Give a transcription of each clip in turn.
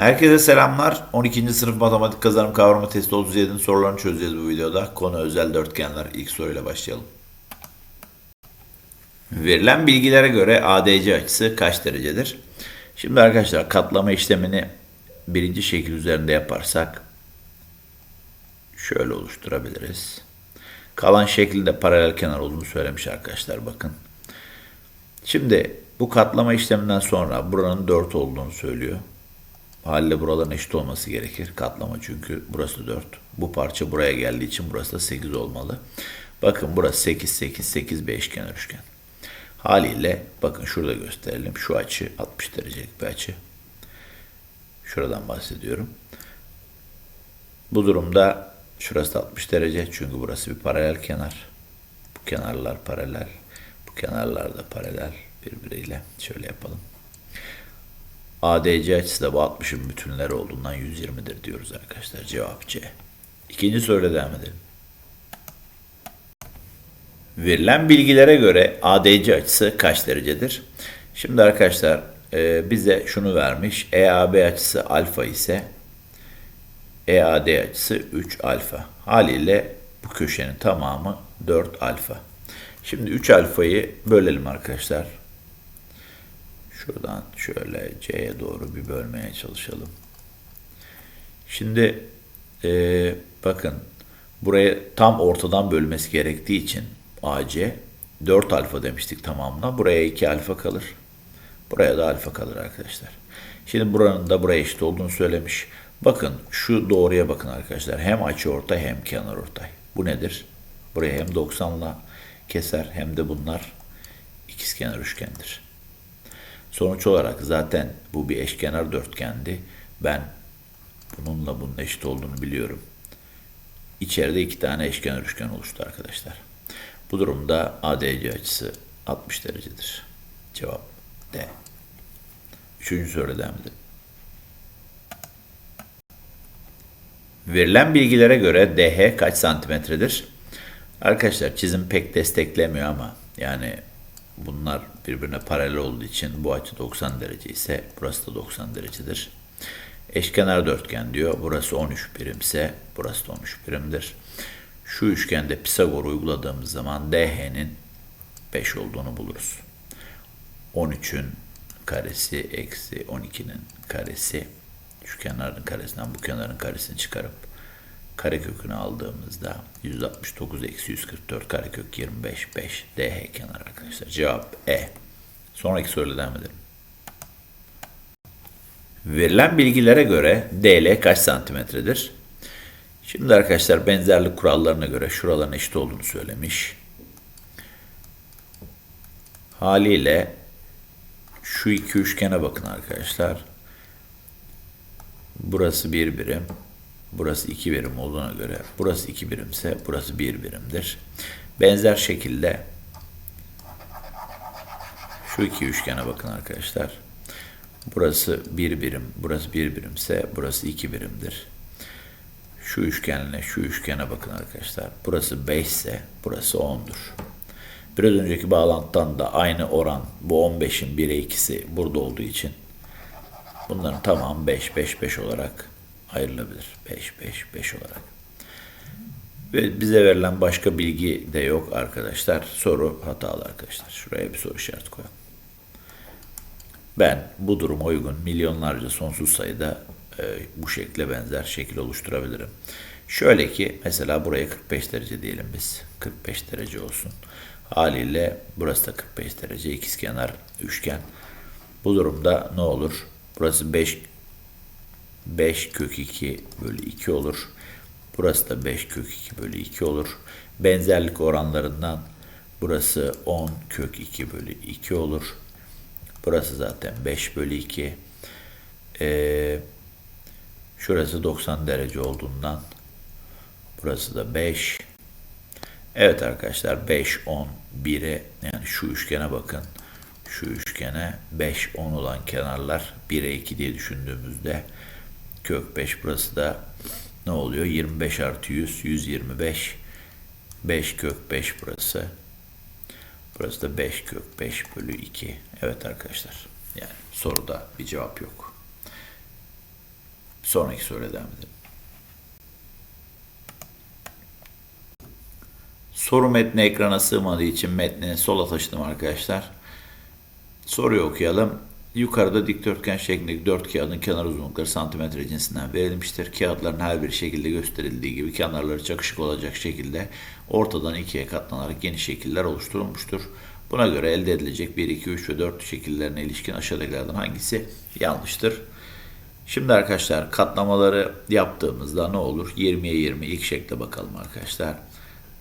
Herkese selamlar. 12. sınıf matematik kazanım kavrama testi 37'nin sorularını çözeceğiz bu videoda. Konu özel dörtgenler. İlk soruyla başlayalım. Verilen bilgilere göre ADC açısı kaç derecedir? Şimdi arkadaşlar katlama işlemini birinci şekil üzerinde yaparsak şöyle oluşturabiliriz. Kalan şekilde paralel kenar olduğunu söylemiş arkadaşlar bakın. Şimdi bu katlama işleminden sonra buranın 4 olduğunu söylüyor. Haliyle buraların eşit olması gerekir. Katlama çünkü burası 4. Bu parça buraya geldiği için burası da 8 olmalı. Bakın burası 8, 8, 8 bir eşkenar üçgen. Haliyle bakın şurada gösterelim. Şu açı 60 derecelik bir açı. Şuradan bahsediyorum. Bu durumda şurası da 60 derece. Çünkü burası bir paralel kenar. Bu kenarlar paralel. Bu kenarlar da paralel birbiriyle. Şöyle yapalım. ADC açısı da bu 60'ın bütünleri olduğundan 120'dir diyoruz arkadaşlar. Cevap C. İkinci soruyla devam edelim. Verilen bilgilere göre ADC açısı kaç derecedir? Şimdi arkadaşlar e, bize şunu vermiş. EAB açısı alfa ise EAD açısı 3 alfa. Haliyle bu köşenin tamamı 4 alfa. Şimdi 3 alfayı bölelim arkadaşlar. Şuradan şöyle C'ye doğru bir bölmeye çalışalım. Şimdi e, bakın buraya tam ortadan bölmesi gerektiği için AC 4 alfa demiştik tamamına. Buraya 2 alfa kalır. Buraya da alfa kalır arkadaşlar. Şimdi buranın da buraya eşit olduğunu söylemiş. Bakın şu doğruya bakın arkadaşlar. Hem açı ortay hem kenar ortay. Bu nedir? Buraya hem 90'la keser hem de bunlar ikizkenar üçgendir. Sonuç olarak zaten bu bir eşkenar dörtgendi. Ben bununla bunun eşit olduğunu biliyorum. İçeride iki tane eşkenar üçgen oluştu arkadaşlar. Bu durumda ADC açısı 60 derecedir. Cevap D. Üçüncü soruda devam. Verilen bilgilere göre DH kaç santimetredir? Arkadaşlar çizim pek desteklemiyor ama yani bunlar birbirine paralel olduğu için bu açı 90 derece ise burası da 90 derecedir. Eşkenar dörtgen diyor. Burası 13 birimse burası da 13 birimdir. Şu üçgende Pisagor uyguladığımız zaman DH'nin 5 olduğunu buluruz. 13'ün karesi eksi 12'nin karesi şu kenarın karesinden bu kenarın karesini çıkarıp karekökünü aldığımızda 169 eksi 144 karekök 25 5 DH kenar arkadaşlar. Cevap E. Sonraki soruyla devam edelim. Verilen bilgilere göre DL kaç santimetredir? Şimdi arkadaşlar benzerlik kurallarına göre şuraların eşit olduğunu söylemiş. Haliyle şu iki üçgene bakın arkadaşlar. Burası bir birim. Burası iki birim olduğuna göre burası iki birimse burası bir birimdir. Benzer şekilde şu iki üçgene bakın arkadaşlar. Burası bir birim, burası bir birimse burası iki birimdir. Şu üçgenle şu üçgene bakın arkadaşlar. Burası 5 ise burası 10'dur. Biraz önceki bağlantıdan da aynı oran bu 15'in 1'e 2'si burada olduğu için bunların tamamı 5 5 5 olarak ayrılabilir. 5 5 5 olarak. Ve bize verilen başka bilgi de yok arkadaşlar. Soru hatalı arkadaşlar. Şuraya bir soru işareti koyalım. Ben bu duruma uygun milyonlarca sonsuz sayıda e, bu şekle benzer şekil oluşturabilirim. Şöyle ki mesela buraya 45 derece diyelim biz. 45 derece olsun. Haliyle burası da 45 derece ikizkenar üçgen. Bu durumda ne olur? Burası 5 5 kök 2 bölü 2 olur. Burası da 5 kök 2 bölü 2 olur. Benzerlik oranlarından burası 10 kök 2 bölü 2 olur. Burası zaten 5 bölü 2. Ee, şurası 90 derece olduğundan burası da 5. Evet arkadaşlar 5, 10, 1'e yani şu üçgene bakın. Şu üçgene 5, 10 olan kenarlar 1'e 2 diye düşündüğümüzde kök 5 burası da ne oluyor? 25 artı 100, 125. 5 kök 5 burası. Burası da 5 kök 5 bölü 2. Evet arkadaşlar. Yani soruda bir cevap yok. Sonraki soruya devam edelim. Soru metni ekrana sığmadığı için metni sola taşıdım arkadaşlar. Soruyu okuyalım. Yukarıda dikdörtgen şeklindeki dört kağıdın kenar uzunlukları santimetre cinsinden verilmiştir. Kağıtların her bir şekilde gösterildiği gibi kenarları çakışık olacak şekilde ortadan ikiye katlanarak yeni şekiller oluşturulmuştur. Buna göre elde edilecek 1, 2, 3 ve 4 şekillerine ilişkin aşağıdakilerden hangisi yanlıştır? Şimdi arkadaşlar katlamaları yaptığımızda ne olur? 20'ye 20 ilk şekle bakalım arkadaşlar.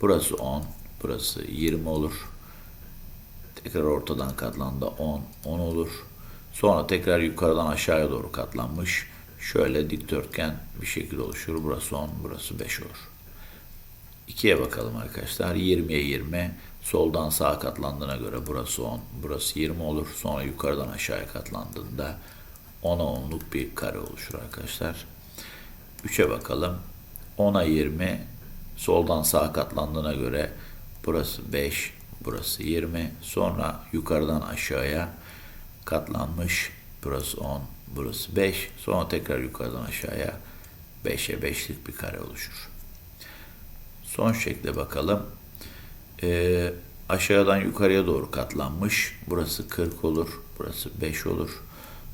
Burası 10, burası 20 olur. Tekrar ortadan katlandı 10, 10 olur. Sonra tekrar yukarıdan aşağıya doğru katlanmış. Şöyle dikdörtgen bir şekil oluşur. Burası 10, burası 5 olur. 2'ye bakalım arkadaşlar. 20'ye 20. Soldan sağa katlandığına göre burası 10, burası 20 olur. Sonra yukarıdan aşağıya katlandığında 10'a 10'luk bir kare oluşur arkadaşlar. 3'e bakalım. 10'a 20. Soldan sağa katlandığına göre burası 5, burası 20. Sonra yukarıdan aşağıya katlanmış. Burası 10, burası 5. Sonra tekrar yukarıdan aşağıya 5'e 5'lik bir kare oluşur. Son şekle bakalım. Ee, aşağıdan yukarıya doğru katlanmış. Burası 40 olur. Burası 5 olur.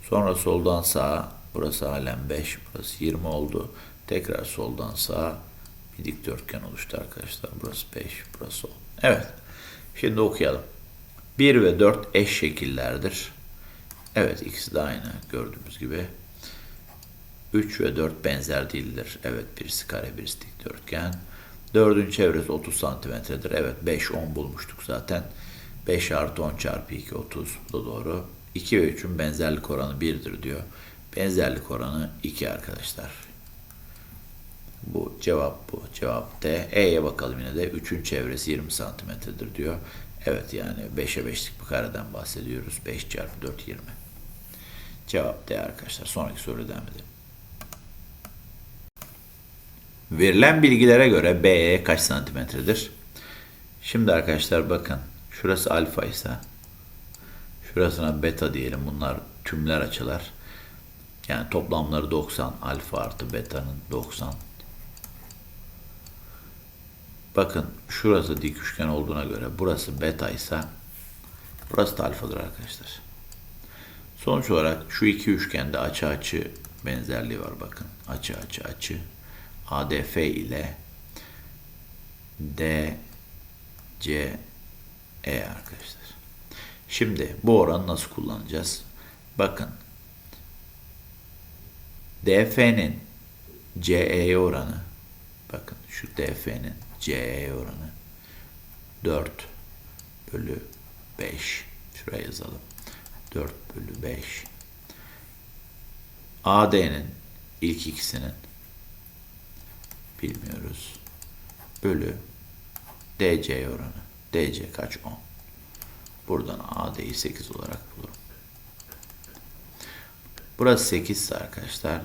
Sonra soldan sağa. Burası halen 5. Burası 20 oldu. Tekrar soldan sağa bir dikdörtgen oluştu arkadaşlar. Burası 5. Burası 10. Evet. Şimdi okuyalım. 1 ve 4 eş şekillerdir. Evet ikisi de aynı gördüğümüz gibi. 3 ve 4 benzer değildir. Evet birisi kare birisi dikdörtgen. 4'ün çevresi 30 santimetredir. Evet 5 10 bulmuştuk zaten. 5 artı 10 çarpı 2 30 bu da doğru. 2 ve 3'ün benzerlik oranı 1'dir diyor. Benzerlik oranı 2 arkadaşlar. Bu cevap bu. Cevap D. E'ye bakalım yine de. 3'ün çevresi 20 santimetredir diyor. Evet yani 5'e 5'lik bir kareden bahsediyoruz. 5 çarpı 4 20. Cevap D arkadaşlar. Sonraki soruya devam edelim. Verilen bilgilere göre BE kaç santimetredir? Şimdi arkadaşlar bakın. Şurası alfa ise şurasına beta diyelim. Bunlar tümler açılar. Yani toplamları 90. Alfa artı beta'nın 90. Bakın şurası dik üçgen olduğuna göre burası beta ise burası da alfadır arkadaşlar. Sonuç olarak şu iki üçgende açı açı benzerliği var bakın. Açı açı açı. ADF ile DC E arkadaşlar. Şimdi bu oranı nasıl kullanacağız? Bakın. DF'nin CE'ye oranı bakın şu DF'nin CE oranı 4 bölü 5 şuraya yazalım 4 bölü 5 AD'nin ilk ikisinin bilmiyoruz. Bölü DC oranı. DC kaç? 10 buradan AD'yi 8 olarak bulurum. Burası 8 ise arkadaşlar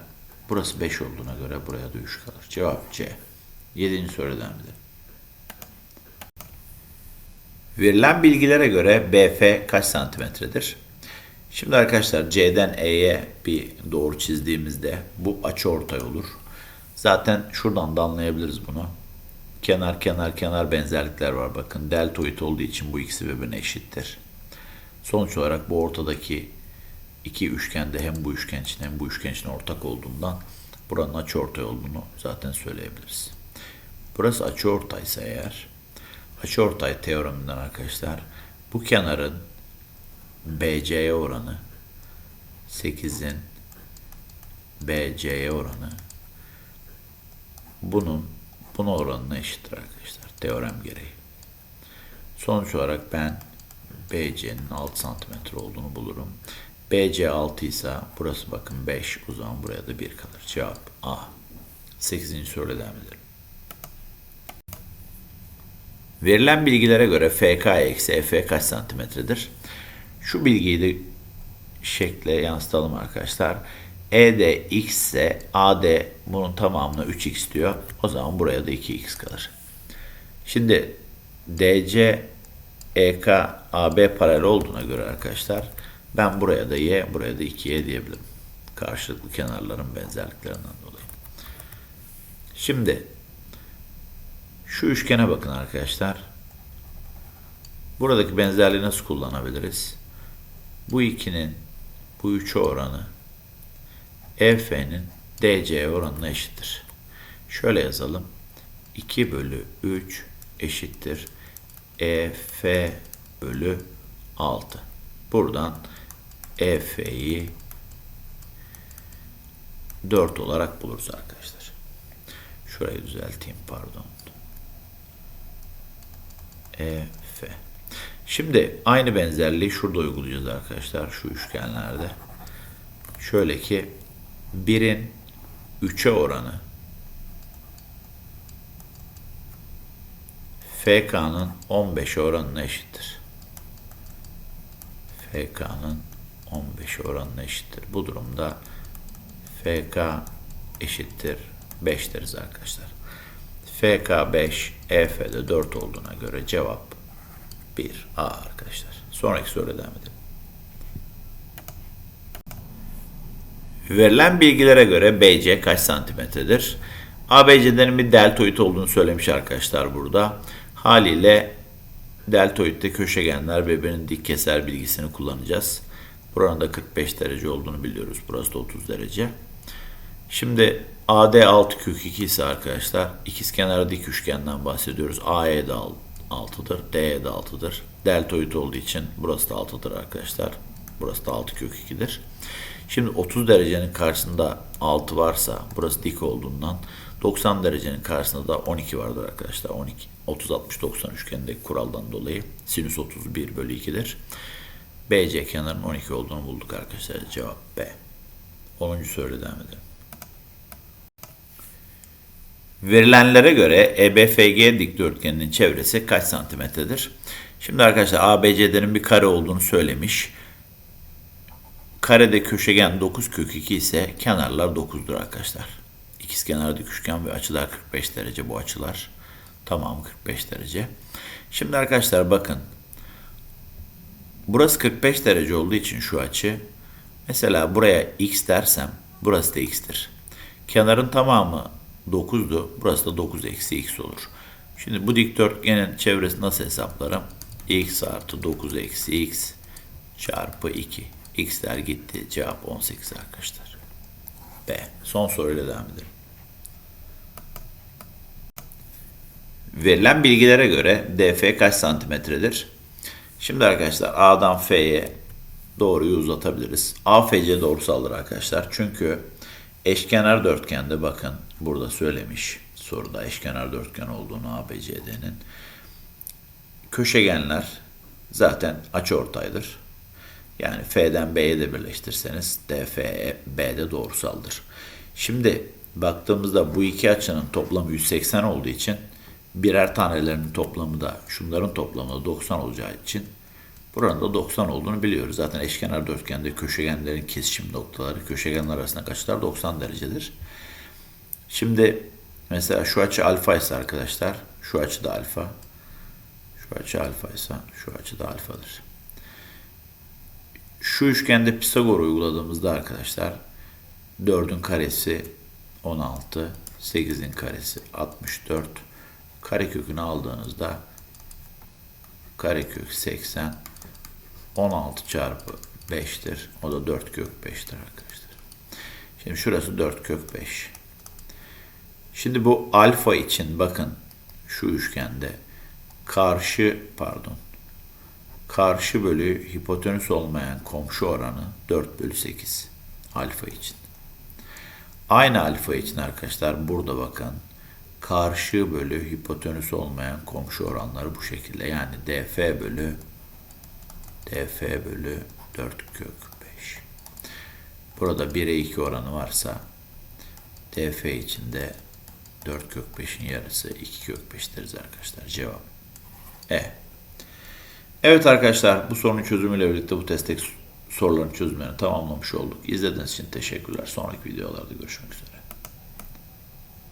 burası 5 olduğuna göre buraya da 3 kalır. Cevap C. 7. sorudan edelim. Verilen bilgilere göre BF kaç santimetredir? Şimdi arkadaşlar C'den E'ye bir doğru çizdiğimizde bu açı ortay olur. Zaten şuradan da anlayabiliriz bunu. Kenar kenar kenar benzerlikler var bakın. Deltoid olduğu için bu ikisi birbirine eşittir. Sonuç olarak bu ortadaki iki üçgende hem bu üçgen için hem bu üçgen için ortak olduğundan buranın açı ortay olduğunu zaten söyleyebiliriz. Burası açıortaysa eğer açıortay teoreminden arkadaşlar bu kenarın BC'ye oranı 8'in BC'ye oranı bunun buna oranına eşittir arkadaşlar teorem gereği. Sonuç olarak ben BC'nin 6 cm olduğunu bulurum. BC 6 ise burası bakın 5 o zaman buraya da 1 kalır. Cevap A. 8. soruya devam edelim. Verilen bilgilere göre FK eksi EF kaç santimetredir? Şu bilgiyi de şekle yansıtalım arkadaşlar. ED x ise AD bunun tamamına 3x diyor. O zaman buraya da 2x kalır. Şimdi DC EK AB paralel olduğuna göre arkadaşlar ben buraya da y, buraya da 2y diyebilirim. Karşılıklı kenarların benzerliklerinden dolayı. Şimdi şu üçgene bakın arkadaşlar. Buradaki benzerliği nasıl kullanabiliriz? Bu ikinin bu üçe oranı EF'nin DC oranına eşittir. Şöyle yazalım. 2 bölü 3 eşittir. EF bölü 6. Buradan EF'yi 4 olarak buluruz arkadaşlar. Şurayı düzelteyim pardon. EF. Şimdi aynı benzerliği şurada uygulayacağız arkadaşlar şu üçgenlerde. Şöyle ki 1'in 3'e oranı FK'nın 15'e oranına eşittir. FK'nın 15'e oranına eşittir. Bu durumda FK eşittir 5 deriz arkadaşlar. FK 5, EF de 4 olduğuna göre cevap 1 A arkadaşlar. Sonraki soruya devam edelim. Verilen bilgilere göre BC kaç santimetredir? ABC'lerin bir deltoid olduğunu söylemiş arkadaşlar burada. Haliyle deltoidde köşegenler birbirinin dik keser bilgisini kullanacağız. Buranın da 45 derece olduğunu biliyoruz. Burası da 30 derece. Şimdi AD 6 kök 2 ise arkadaşlar ikizkenar dik üçgenden bahsediyoruz. AE de 6'dır, DE de 6'dır. Deltoid olduğu için burası da 6'dır arkadaşlar. Burası da 6 kök 2'dir. Şimdi 30 derecenin karşısında 6 varsa burası dik olduğundan 90 derecenin karşısında da 12 vardır arkadaşlar. 12, 30, 60, 90 üçgenindeki kuraldan dolayı sinüs 31 bölü 2'dir. BC kenarının 12 olduğunu bulduk arkadaşlar. Cevap B. 10. soruyla devam edelim. Verilenlere göre EBFG dikdörtgeninin çevresi kaç santimetredir? Şimdi arkadaşlar ABC'lerin bir kare olduğunu söylemiş. Karede köşegen 9 kök 2 ise kenarlar 9'dur arkadaşlar. İkizkenar dik üçgen ve açılar 45 derece bu açılar. Tamamı 45 derece. Şimdi arkadaşlar bakın. Burası 45 derece olduğu için şu açı. Mesela buraya x dersem burası da x'tir. Kenarın tamamı 9'du. Burası da 9 eksi x olur. Şimdi bu dikdörtgenin çevresini nasıl hesaplarım? x artı 9 eksi x çarpı 2. x'ler gitti. Cevap 18 arkadaşlar. B. Son soruyla devam edelim. Verilen bilgilere göre DF kaç santimetredir? Şimdi arkadaşlar A'dan F'ye doğruyu uzatabiliriz. AFC doğrusaldır arkadaşlar. Çünkü eşkenar dörtgende bakın burada söylemiş soruda eşkenar dörtgen olduğunu ABCD'nin. Köşegenler zaten açıortaydır. Yani F'den B'ye de birleştirseniz DF B'de doğrusaldır. Şimdi baktığımızda bu iki açının toplamı 180 olduğu için birer tanelerinin toplamı da şunların toplamı da 90 olacağı için buranın da 90 olduğunu biliyoruz. Zaten eşkenar dörtgende köşegenlerin kesişim noktaları köşegenler arasında kaçlar 90 derecedir. Şimdi mesela şu açı alfa ise arkadaşlar şu açı da alfa. Şu açı alfa ise şu açı da alfadır. Şu üçgende Pisagor uyguladığımızda arkadaşlar 4'ün karesi 16, 8'in karesi 64, karekökünü aldığınızda karekök 80, 16 çarpı 5'tir. O da 4 kök 5'tir arkadaşlar. Şimdi şurası 4 kök 5. Şimdi bu alfa için bakın şu üçgende karşı pardon karşı bölü hipotenüs olmayan komşu oranı 4 bölü 8 alfa için. Aynı alfa için arkadaşlar burada bakın karşı bölü hipotenüs olmayan komşu oranları bu şekilde. Yani df bölü df bölü 4 kök 5. Burada 1'e 2 oranı varsa df için de 4 kök 5'in yarısı 2 kök 5 deriz arkadaşlar. Cevap E. Evet arkadaşlar bu sorunun çözümüyle birlikte bu testteki soruların çözümlerini tamamlamış olduk. İzlediğiniz için teşekkürler. Sonraki videolarda görüşmek üzere.